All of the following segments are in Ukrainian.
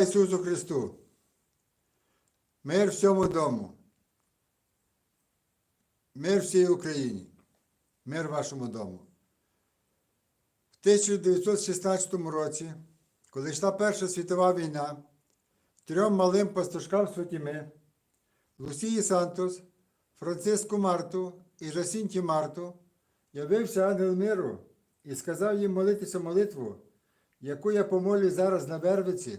Ісусу Христу. Мир всьому дому. Мир всій Україні. Мир вашому дому. В 1916 році, коли йшла Перша світова війна, трьом малим пастушкам Святіми, Лусії Сантос, Франциску Марту і Жасінті Марту, явився ангел миру і сказав їм молитися молитву, яку я помолю зараз на Вервиці,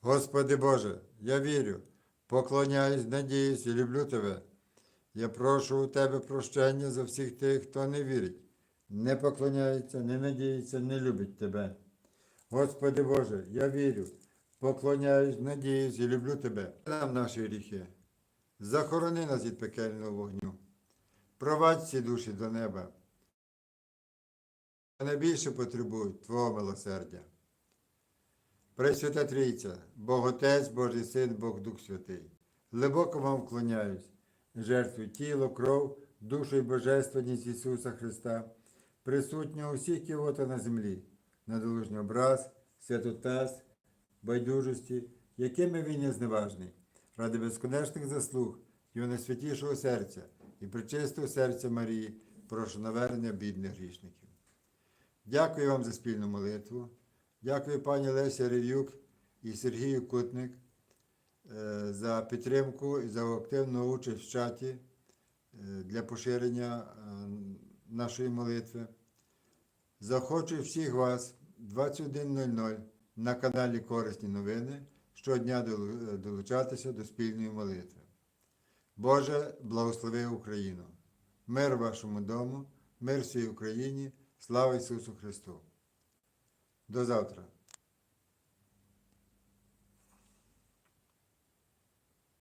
Господи Боже, я вірю, поклоняюсь, надіюсь і люблю Тебе. Я прошу у Тебе прощення за всіх тих, хто не вірить, не поклоняється, не надіється, не любить Тебе. Господи Боже, я вірю, поклоняюсь, надіюсь і люблю Тебе. Нам наші гріхи. Захорони нас від пекельного вогню. Провадь всі душі до неба. Найбільше потребують Твого милосердя. Пресвята Трійця, Бог Отець, Божий Син, Бог Дух Святий. Глибоко вам вклоняюсь, жертву тіло, кров, душу і божественність Ісуса Христа, присутнього усіх ківота на землі, надолужній образ, святотаз, байдужості, якими він є зневажний, ради безконечних заслуг Його найсвятішого серця і причистого серця Марії, прошу навернення бідних грішників. Дякую вам за спільну молитву. Дякую пані Лесі Рев'юк і Сергію Кутник е, за підтримку і за активну участь в чаті е, для поширення е, нашої молитви. Захочу всіх вас 21.00 на каналі Корисні новини щодня долучатися до спільної молитви. Боже, благослови Україну! Мир вашому дому, мир всій Україні, слава Ісусу Христу. До завтра.